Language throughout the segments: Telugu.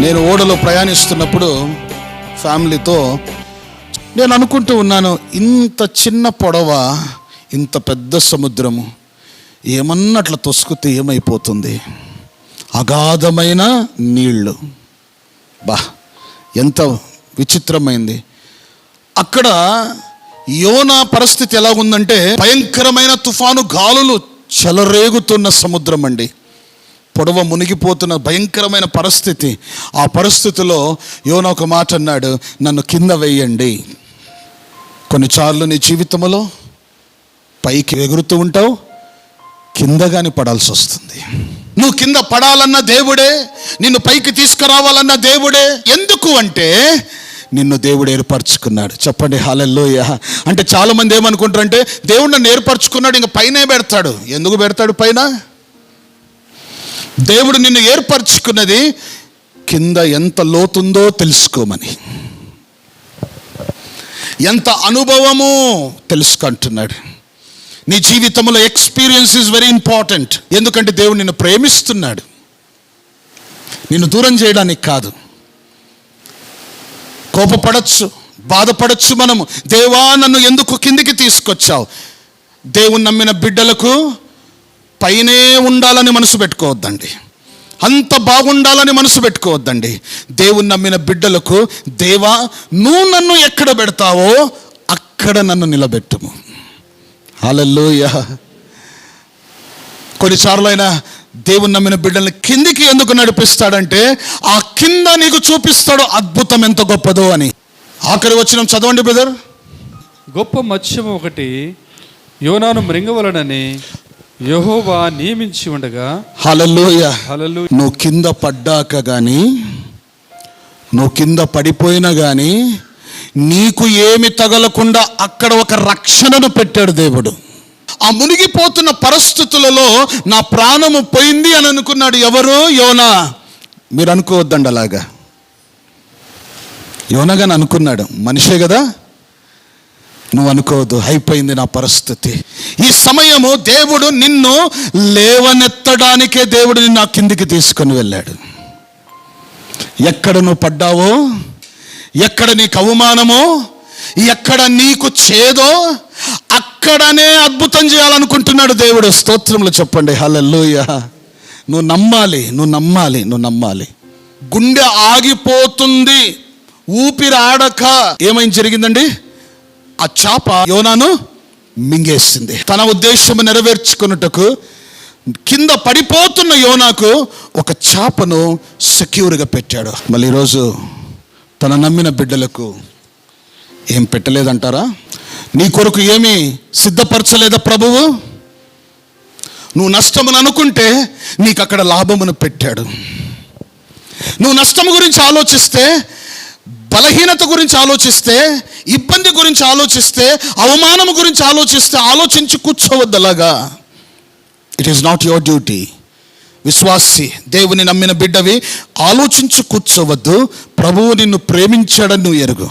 నేను ఓడలో ప్రయాణిస్తున్నప్పుడు ఫ్యామిలీతో నేను అనుకుంటూ ఉన్నాను ఇంత చిన్న పొడవ ఇంత పెద్ద సముద్రము ఏమన్నా అట్లా తొసుకుతే ఏమైపోతుంది? అగాధమైన నీళ్ళు బా ఎంత విచిత్రమైంది. అక్కడ యోనా పరిస్థితి ఎలా ఉందంటే భయంకరమైన తుఫాను గాలులు చెలరేగుతున్న సముద్రం అండి పొడవ మునిగిపోతున్న భయంకరమైన పరిస్థితి. ఆ పరిస్థితిలో యోన ఒక మాట అన్నాడు నన్ను కింద వేయండి. కొన్నిసార్లు నీ జీవితంలో పైకి ఎగురుతూ ఉంటావు కిందగాని పడాల్సి వస్తుంది. నువ్వు కింద పడాలన్న దేవుడే నిన్ను పైకి తీసుకురావాలన్న దేవుడే. ఎందుకు అంటే నిన్ను దేవుడు ఏర్పరచుకున్నాడు. చెప్పండి హాలల్లోయ. అంటే చాలామంది ఏమనుకుంటారంటే దేవుడు నన్ను ఏర్పరచుకున్నాడు ఇంక పైనే పెడతాడు. ఎందుకు పెడతాడు పైన? దేవుడు నిన్ను ఏర్పరచుకున్నది కింద ఎంత లోతుందో తెలుసుకోమని. ఎంత అనుభవమో తెలుసుకుంటున్నాడు. నీ జీవితంలో ఎక్స్పీరియన్స్ ఇస్ వెరీ ఇంపార్టెంట్. ఎందుకంటే దేవుడు నిన్ను ప్రేమిస్తున్నాడు. నిన్ను దూరం చేయడానికి కాదు. కోపపడచ్చు బాధపడచ్చు మనము. దేవా నన్ను ఎందుకు కిందికి తీసుకొచ్చావు? దేవుని నమ్మిన బిడ్డలకు పైనే ఉండాలని మనసు పెట్టుకోవద్దండి. అంత బాగుండాలని మనసు పెట్టుకోవద్దండి. దేవుని నమ్మిన బిడ్డలకు దేవా నువ్వు నన్ను ఎక్కడ పెడతావో అక్కడ నన్ను నిలబెట్టుము. హల్లెలూయ. కొన్నిసార్లు అయినా దేవుని నమ్మిన బిడ్డల్ని కిందికి ఎందుకు నడిపిస్తాడంటే ఆ కింద నీకు చూపిస్తాడు అద్భుతం ఎంత గొప్పదో అని. ఆఖరి వచ్చిన చదవండి బ్రదర్. గొప్ప మత్స్యం ఒకటి యోనాను మృంగవలనని యెహోవా నియమించి ఉండగా హల్లెలూయ. హలలు నువ్వు కింద పడ్డాక కానీ నువ్వు కింద పడిపోయినా కానీ నీకు ఏమి తగలకుండా అక్కడ ఒక రక్షణను పెట్టాడు దేవుడు. ఆ మునిగిపోతున్న పరిస్థితులలో నా ప్రాణము పోయింది అని అనుకున్నాడు ఎవరు? యోనా. మీరు అనుకోవద్దండి అలాగా. యోనగాని అనుకున్నాడు. మనిషే కదా. నువ్వు అనుకోవద్దు అయిపోయింది నా పరిస్థితి. ఈ సమయము దేవుడు నిన్ను లేవనెత్తడానికే దేవుడు నిన్ను ఆ కిందికి తీసుకొని వెళ్ళాడు. ఎక్కడ నువ్వు పడ్డావో ఎక్కడ నీకు అవమానమో ఎక్కడ నీకు చేదో అక్కడనే అద్భుతం చేయాలనుకుంటున్నాడు దేవుడు. స్తోత్రంలో చెప్పండి. హల్లెలూయ. నువ్వు నమ్మాలి నువ్వు నమ్మాలి నువ్వు నమ్మాలి. గుండె ఆగిపోతుంది. ఊపిరి ఆడక. ఏమైంది? జరిగిందండి? ఆ చాప యోనాను మింగేసింది. తన ఉద్దేశం నెరవేర్చుకున్నట్టుకు కింద పడిపోతున్న యోనాకు ఒక చాపను సెక్యూర్గా పెట్టాడు. మళ్ళీ ఈరోజు తన నమ్మిన బిడ్డలకు ఏం పెట్టలేదంటారా? నీ కొరకు ఏమి సిద్ధపరచలేదా ప్రభువు? నువ్వు నష్టమును అనుకుంటే నీకు అక్కడ లాభమును పెట్టాడు. నువ్వు నష్టం గురించి ఆలోచిస్తే బలహీనత గురించి ఆలోచిస్తే ఇబ్బంది గురించి ఆలోచిస్తే అవమానం గురించి ఆలోచిస్తే ఆలోచించి కూర్చోవద్దు అలాగా it is not your duty విశ్వాసి దేవుని నమ్మిన బిడ్డవి ఆలోచించి కూర్చోవద్దు. ప్రభువు నిన్ను ప్రేమించాడని నువ్వు ఎరుగు.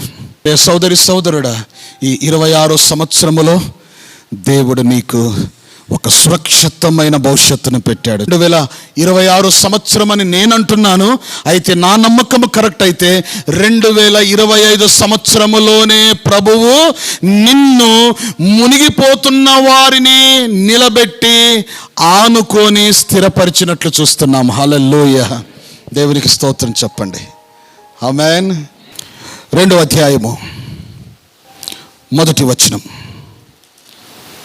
సోదరి సోదరుడా ఈ ఇరవై ఆరో సంవత్సరములో దేవుడు నీకు ఒక సురక్షితమైన భవిష్యత్తును పెట్టాడు. రెండు వేల ఇరవై ఆరు సంవత్సరం అని నేను అంటున్నాను అయితే నా నమ్మకం కరెక్ట్ అయితే రెండు వేల ఇరవై ఐదు సంవత్సరములోనే ప్రభువు నిన్ను మునిగిపోతున్న వారిని నిలబెట్టి ఆనుకొని స్థిరపరిచినట్లు చూస్తున్నాం. హలల్లోయ. దేవునికి స్తోత్రం చెప్పండి. ఆమెన్. రెండో అధ్యాయము. మొదటి వచనం.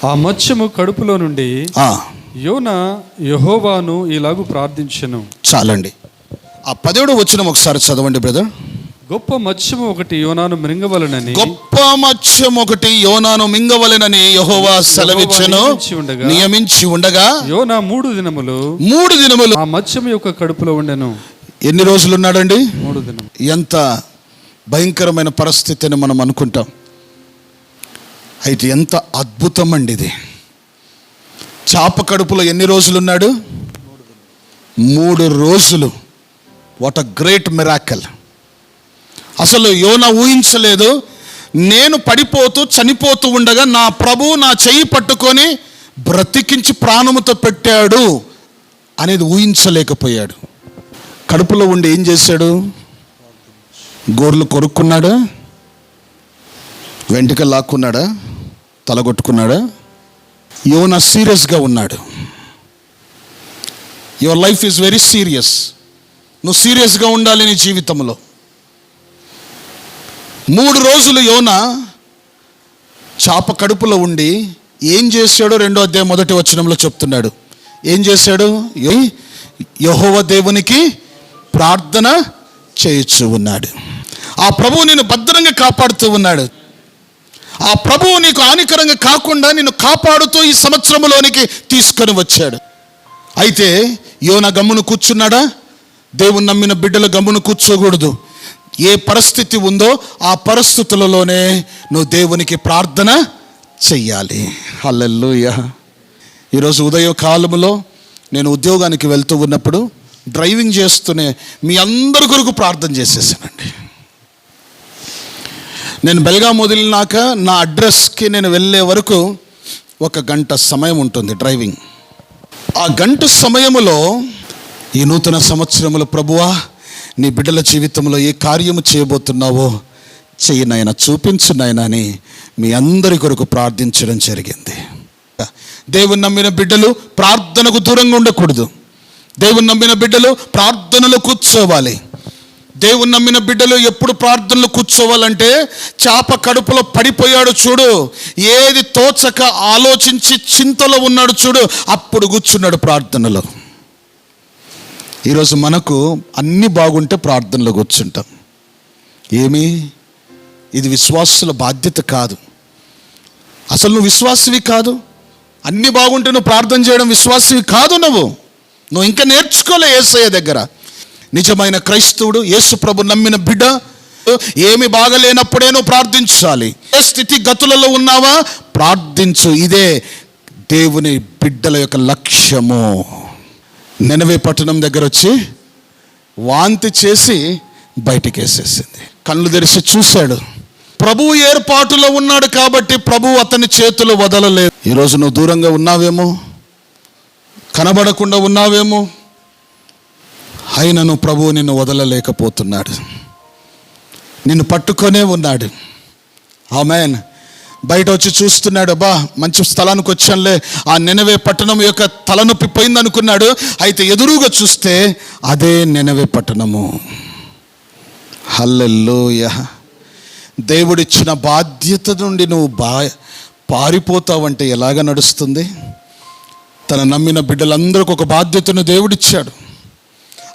ఆ మత్స్యము కడుపులో నుండి ఆ, యోన యెహోవాను ఇలాగు ప్రార్థించెను. చాలండి. ఆ పదిహేడు వచనం ఒకసారి చదవండి బ్రదర్. గొప్ప మత్స్యము ఒకటి యోనాను మృంగవలనని. గొప్ప మత్స్యం ఒకటి యోనాను మింగవలెనని యహోవా సెలవిచ్చెను. నియమించి ఉండగా- యోనా మూడు దినములు మూడు దినములు ఆ మత్స్యము యొక్క కడుపులో ఉండెను. ఎన్ని రోజులు ఉన్నాడండి? మూడు దినం ఎంత భయంకరమైన పరిస్థితిని మనం అనుకుంటాం. అయితే ఎంత అద్భుతం అండి ఇది చాప కడుపులో ఎన్ని రోజులు ఉన్నాడు మూడు రోజులు. వాట్ అ గ్రేట్ మిరాకల్ అసలు యోన ఊహించలేదు. నేను పడిపోతూ చనిపోతూ ఉండగా నా ప్రభు నా చెయ్యి పట్టుకొని బ్రతికించి ప్రాణముతో పెట్టాడు అనేది ఊహించలేకపోయాడు. కడుపులో ఉండి ఏం చేశాడు? గోర్లు కొరుక్కున్నాడా? వెంట్రుక లాక్కున్నాడా? తలగొట్టుకున్నాడా? యోన సీరియస్గా ఉన్నాడు. Your life is very serious. నువ్వు సీరియస్గా ఉండాలి నీ జీవితంలో. మూడు రోజులు యోన చాప కడుపులో ఉండి ఏం చేశాడో రెండో అధ్యాయం మొదటి వచనంలో చెప్తున్నాడు. ఏం చేశాడు? యహోవ దేవునికి ప్రార్థన చేయొచ్చు ఉన్నాడు. ఆ ప్రభువు నేను భద్రంగా కాపాడుతూ ఉన్నాడు. ఆ ప్రభువు నీకు హానికరంగా కాకుండా నిన్ను కాపాడుతూ ఈ సంవత్సరంలోనికి తీసుకొని వచ్చాడు. అయితే యోన గమ్మును కూర్చున్నాడా? దేవుని నమ్మిన బిడ్డల గమ్మును కూర్చోకూడదు. ఏ పరిస్థితి ఉందో ఆ పరిస్థితులలోనే నువ్వు దేవునికి ప్రార్థన చెయ్యాలి. హల్లెలూయ. ఈరోజు ఉదయ కాలంలో నేను ఉద్యోగానికి వెళ్తూ ఉన్నప్పుడు డ్రైవింగ్ చేస్తూనే మీ అందరి కొరకు ప్రార్థన చేసేసానండి. నేను బెల్గాం వదిలినాక నా అడ్రస్కి నేను వెళ్ళే వరకు ఒక గంట సమయం ఉంటుంది డ్రైవింగ్. ఆ గంట సమయములో ఈ నూతన సంవత్సరములో ప్రభువా నీ బిడ్డల జీవితంలో ఏ కార్యము చేయబోతున్నావో చెయ్యి నాయన చూపించు నాయన అని మీ అందరి కొరకు ప్రార్థించడం జరిగింది. దేవుని నమ్మిన బిడ్డలు ప్రార్థనకు దూరంగా ఉండకూడదు. దేవుని నమ్మిన బిడ్డలు ప్రార్థనలో కూర్చోవాలి. దేవుని నమ్మిన బిడ్డలు ఎప్పుడు ప్రార్థనలు కూర్చోవాలంటే చేప కడుపులో పడిపోయాడు చూడు. ఏది తోచక ఆలోచించి చింతలో ఉన్నాడు చూడు. అప్పుడు కూర్చున్నాడు ప్రార్థనలో. ఈరోజు మనకు అన్ని బాగుంటే ప్రార్థనలో కూర్చుంటాం. ఏమి? ఇది విశ్వాసుల బాధ్యత కాదు. అసలు నువ్వు విశ్వాసవి కాదు. అన్ని బాగుంటే నువ్వు ప్రార్థన చేయడం విశ్వాసవి కాదు నువ్వు. నువ్వు ఇంకా నేర్చుకోలే ఏసయ్య దగ్గర. నిజమైన క్రైస్తవుడు యేసు ప్రభు నమ్మిన బిడ్డ ఏమి బాగలేనప్పుడే నువ్వు ప్రార్థించాలి. ఏ స్థితి గతులలో ఉన్నావా? ప్రార్థించు ఇదే దేవుని బిడ్డల యొక్క లక్ష్యము. నెనవే పట్టణం దగ్గర వచ్చి వాంతి చేసి బయటికేసేసింది. కళ్ళు తెరిచి చూశాడు. ప్రభువు ఏర్పాటులో ఉన్నాడు కాబట్టి ప్రభు అతని చేతులు వదలలేదు. ఈరోజు నువ్వు దూరంగా ఉన్నావేమో? కనబడకుండా ఉన్నావేమో? అయినను ప్రభువు నిన్ను వదలలేకపోతున్నాడు. నిన్ను పట్టుకొనే ఉన్నాడు. ఆమెన్. బయట వచ్చి చూస్తున్నాడు అబ్బా మంచి స్థలానికి వచ్చానులే. ఆ నెనవే పట్టణం యొక్క తలనొప్పి పోయిందనుకున్నాడు. అయితే ఎదురుగా చూస్తే అదే నెనవే పట్టణము. హల్లెలూయ. దేవుడిచ్చిన బాధ్యత నుండి నువ్వు బా పారిపోతావంటే ఎలాగ నడుస్తుంది? తన నమ్మిన బిడ్డలందరికీ ఒక బాధ్యతను దేవుడిచ్చాడు.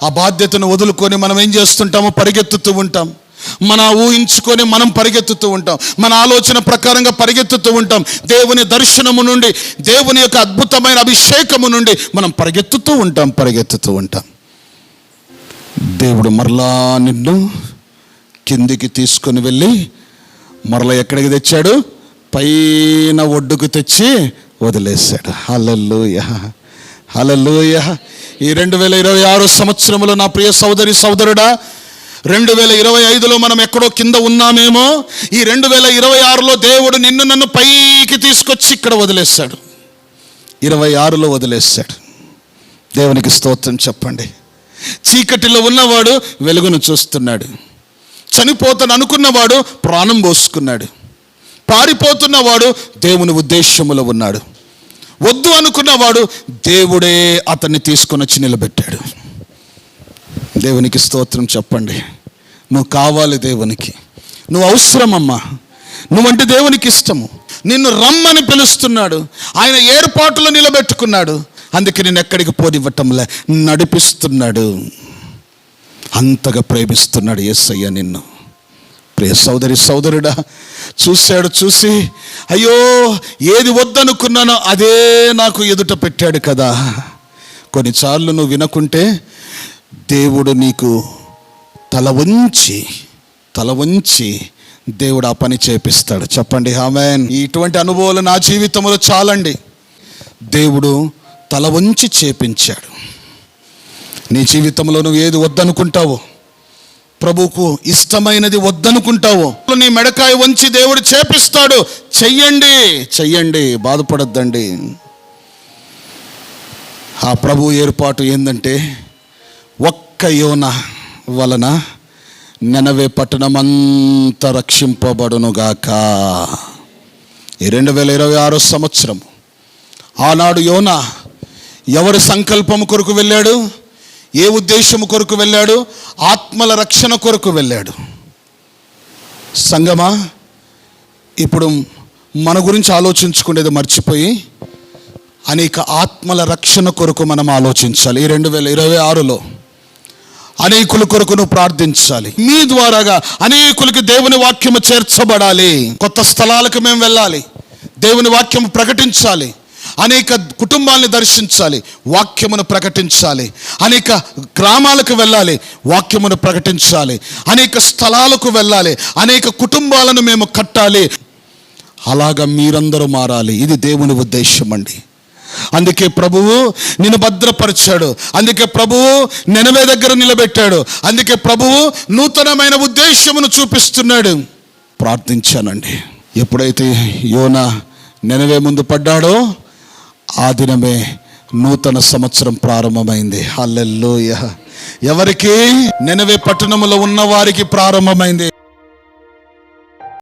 ఆ బాధ్యతను వదులుకొని మనం ఏం చేస్తుంటామో పరిగెత్తుతూ ఉంటాం. మన ఊహించుకొని మనం పరిగెత్తుతూ ఉంటాం. మన ఆలోచన ప్రకారంగా పరిగెత్తుతూ ఉంటాం. దేవుని దర్శనము నుండి దేవుని యొక్క అద్భుతమైన అభిషేకము నుండి మనం పరిగెత్తుతూ ఉంటాం పరిగెత్తుతూ ఉంటాం. దేవుడు మరలా నిన్ను కిందికి తీసుకొని వెళ్ళి మరలా ఎక్కడికి తెచ్చాడు? పైన ఒడ్డుకు తెచ్చి వదిలేశాడు. హల్లెలూయ. హల్లెలూయ. ఈ రెండు వేల ఇరవై ఆరు సంవత్సరంలో నా ప్రియ సోదరి సోదరుడా రెండు వేల ఇరవై ఐదులో మనం ఎక్కడో కింద ఉన్నామేమో ఈ రెండు వేల ఇరవై ఆరులో దేవుడు నిన్ను నన్ను పైకి తీసుకొచ్చి ఇక్కడ వదిలేశాడు. ఇరవై ఆరులో వదిలేశాడు. దేవునికి స్తోత్రం చెప్పండి. చీకటిలో ఉన్నవాడు వెలుగును చూస్తున్నాడు. చనిపోతాను అనుకున్నవాడు ప్రాణం పోసుకున్నాడు. పారిపోతున్నవాడు దేవుని ఉద్దేశములో ఉన్నాడు. వద్దు అనుకున్నవాడు దేవుడే అతన్ని తీసుకొని వచ్చి నిలబెట్టాడు. దేవునికి స్తోత్రం చెప్పండి. నువ్వు కావాలి దేవునికి. నువ్వు అవసరమమ్మా. నువ్వంటే దేవునికి ఇష్టము. నిన్ను రమ్మని పిలుస్తున్నాడు. ఆయన ఏర్పాటులో నిలబెట్టుకున్నాడు. అందుకే నేను ఎక్కడికి పోనివ్వటంలే. నడిపిస్తున్నాడు. అంతగా ప్రేమిస్తున్నాడు యేసయ్య నిన్ను. ప్రియ సోదరి సోదరుడా చూశాడు చూసి అయ్యో ఏది వద్దనుకున్నానో అదే నాకు ఎదుట పెట్టాడు కదా. కొన్నిసార్లు నువ్వు వినకుంటే దేవుడు నీకు తల వంచి తల వంచి దేవుడు ఆ పని చేపిస్తాడు. చెప్పండి హామెన్ ఇటువంటి అనుభవాలు నా జీవితంలో చాలండి. దేవుడు తల వంచి చేపించాడు. నీ జీవితంలో నువ్వు ఏది వద్దనుకుంటావో ప్రభువుకు ఇష్టమైనది వద్దనుకుంటావు. నీ మెడకాయ వంచి దేవుడు చేపిస్తాడు. చెయ్యండి చెయ్యండి బాధపడద్దండి. ఆ ప్రభు ఏర్పాటు ఏంటంటే ఒక్క ఒక్క యోన వలన నెనవే పట్టణమంతా రక్షింపబడునుగాక. ఈ రెండు వేల ఇరవై ఆరో సంవత్సరం. ఆనాడు యోన ఎవరి సంకల్పం కొరకు వెళ్ళాడు? ఏ ఉద్దేశము కొరకు వెళ్ళాడు? ఆత్మల రక్షణ కొరకు వెళ్ళాడు. సంగమా ఇప్పుడు మన గురించి ఆలోచించుకునేది మర్చిపోయి అనేక ఆత్మల రక్షణ కొరకు మనం ఆలోచించాలి. ఈ రెండు వేల ఇరవై ఆరులో అనేకుల కొరకును ప్రార్థించాలి. మీ ద్వారాగా అనేకులకి దేవుని వాక్యము చేర్చబడాలి. కొత్త స్థలాలకు మేము వెళ్ళాలి. దేవుని వాక్యము ప్రకటించాలి. అనేక కుటుంబాలను దర్శించాలి వాక్యమును ప్రకటించాలి అనేక గ్రామాలకు వెళ్ళాలి వాక్యమును ప్రకటించాలి అనేక స్థలాలకు వెళ్ళాలి అనేక కుటుంబాలను మేము కట్టాలి. అలాగా మీరందరూ మారాలి. ఇది దేవుని ఉద్దేశం అండి. అందుకే ప్రభువు నిన్ను భద్రపరిచాడు. అందుకే ప్రభువు నెనవే దగ్గర నిలబెట్టాడు. అందుకే ప్రభువు నూతనమైన ఉద్దేశమును చూపిస్తున్నాడు. ప్రార్థించానండి. ఎప్పుడైతే యోన నెనవే ముందు పడ్డాడో ఆ దినమే నూతన సంవత్సరం ప్రారంభమైంది. హల్లెల్లోయ ఎవరికి నెనవే పట్టణములో ఉన్న వారికి ప్రారంభమైంది.